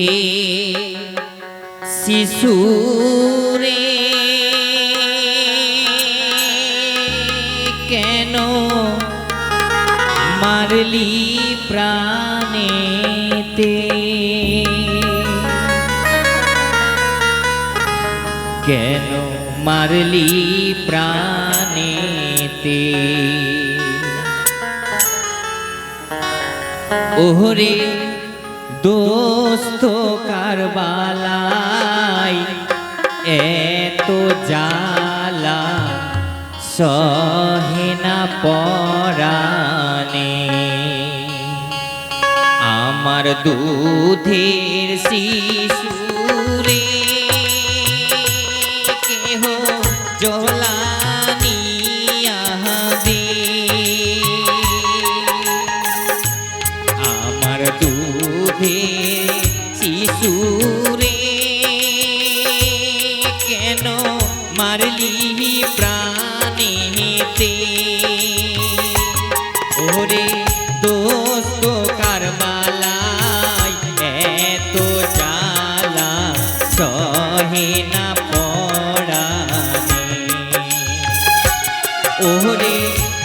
দুধে শিশুরে কেন মারলি প্রাণেতে? কেন মারলি প্রাণেতে? ওহরে দোস্ত কারবালাই এত জালা সহিনা পরানে আমার দুধের শিশুরে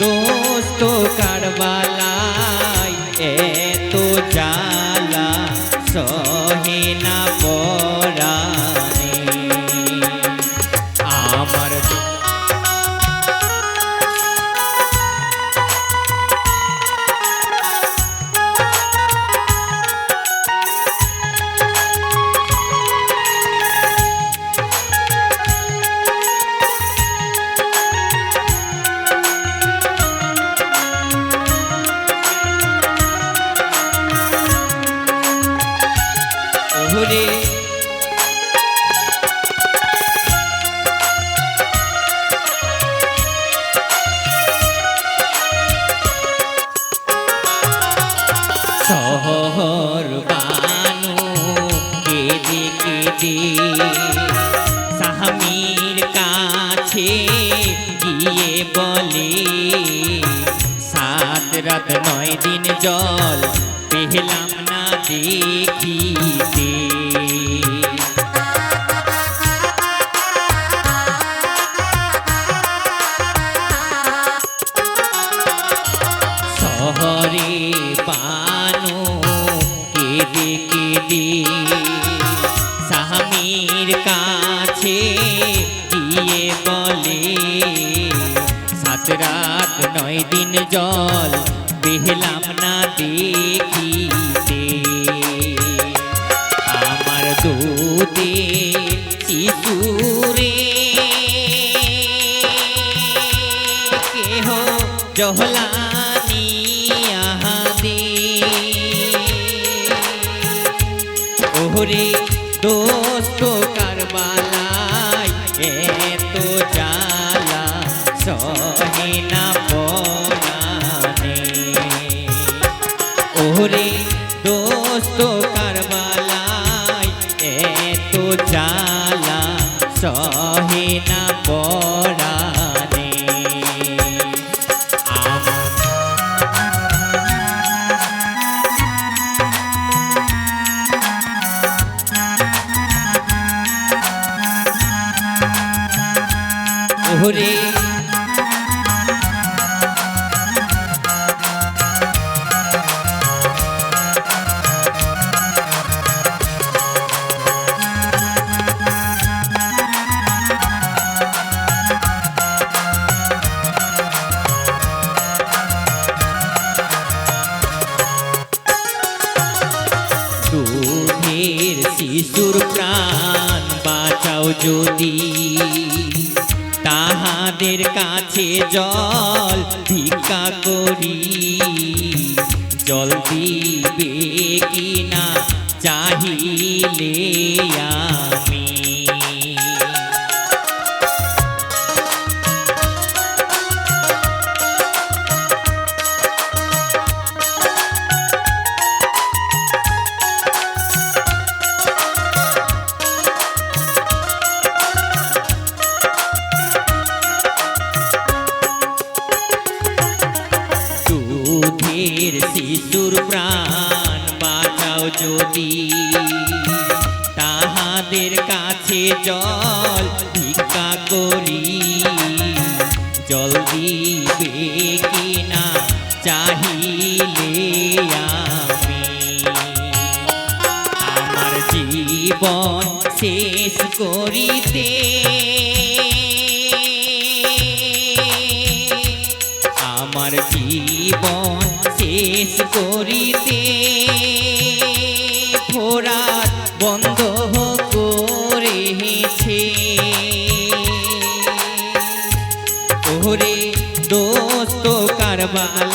দোস্ত কারবালাই এত জ্বালা সহে দিন জল পেহলাম না দেখিতে। শহরে পানো কেদে কেদে সাহামির কাছে গিয়ে বলে, সাত রাত নয় দিন জল বেহলাম না দেখিতে। আমার দুধে শিশুরে কেহ জহলানি আহাদে। ওহরে দোস্ত কারবালাই এত জালা সহে দোস্ত কারবালাই এত জালা সহে না পরানে ওরে যদি তাহাদের কাছে জল ভিক্ষা করি। জীবন শেষ করিতে। আমার জীবন শেষ করিতে। ফোরাত বন্ধ করেছে। ওরে দোস্ত কারবালাই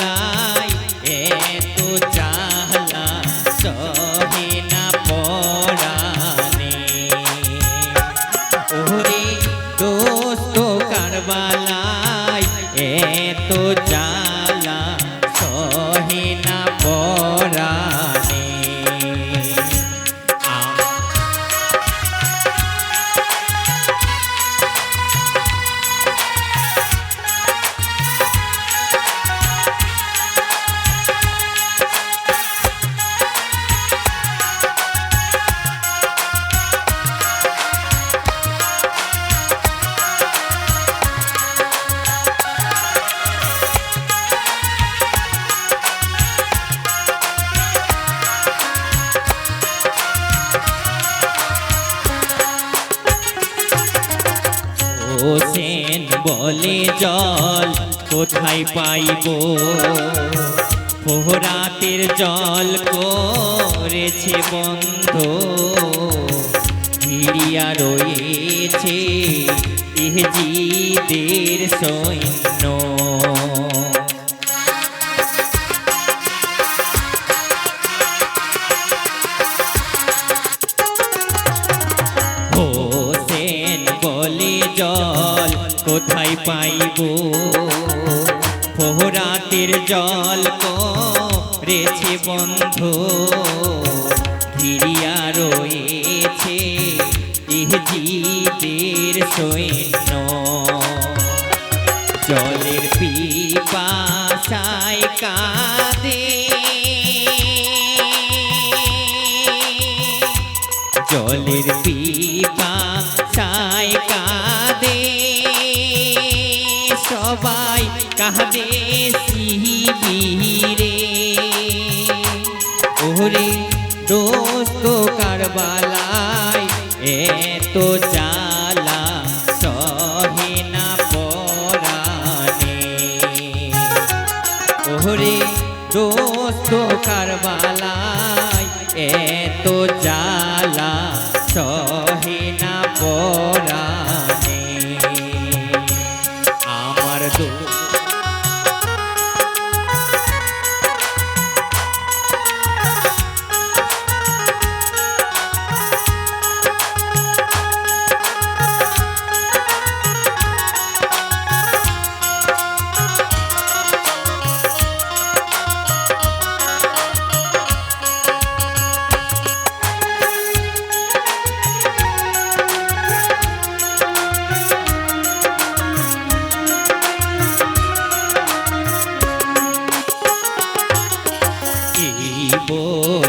কোথায় পাইব? ফোহরাতের জল করেছে বন্ধ। ভিড়িয়া রয়েছে ইহজিদের সৈন্য। বলে জল কোথায় পাইব? ফোহরাতের জল করেছে বন্ধ ঘিরিয়া রয়েছে ইহজিদের সৈন্য। জলের পিপাসায় কাঁদে। জলের পিপাসায় কাঁদে। সবাই কাঁদে। শিবিরে ওরে দোস্ত কারবালায়, এত জ্বালা সহে না পরানে ওরে দোস্ত কারবালায়, এত জ্বালা সহে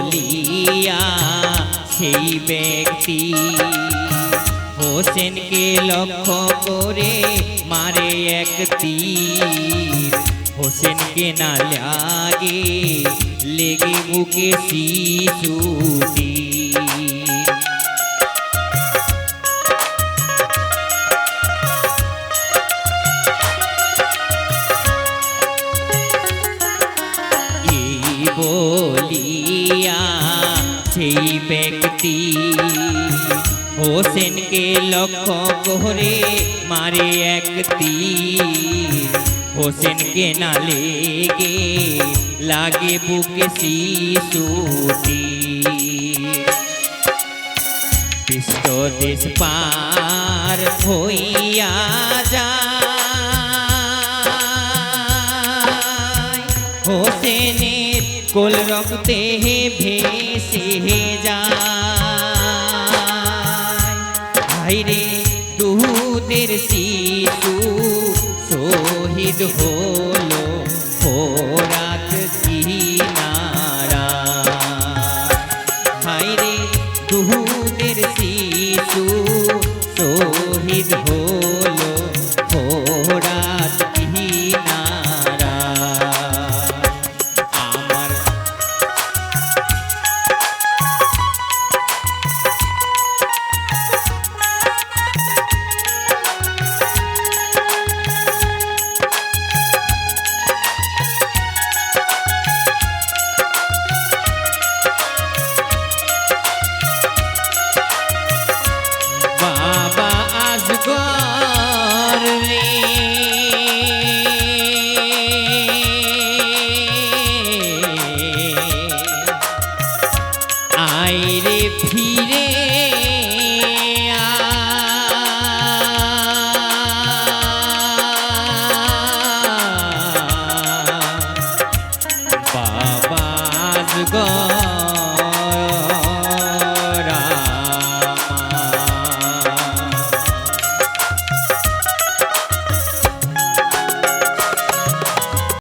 বলিয়া, সেই ব্যক্তি হোসেনকে লক্ষ্য করে মারে এক তীর। হোসেনকে না লাগে, লেগে বুকে শিশুটি হোসেনকে লক্ষ্য করে মারে এক তীর হোসেনকে না লেগে লাগে বুকে শিশুটি বিশ্ব দেশ পার হইয়া যায় হোসেনের কোল রক্তে ভেসে যায় হাইরে দুহুদের শিশু শহীদ হলো ফোরাক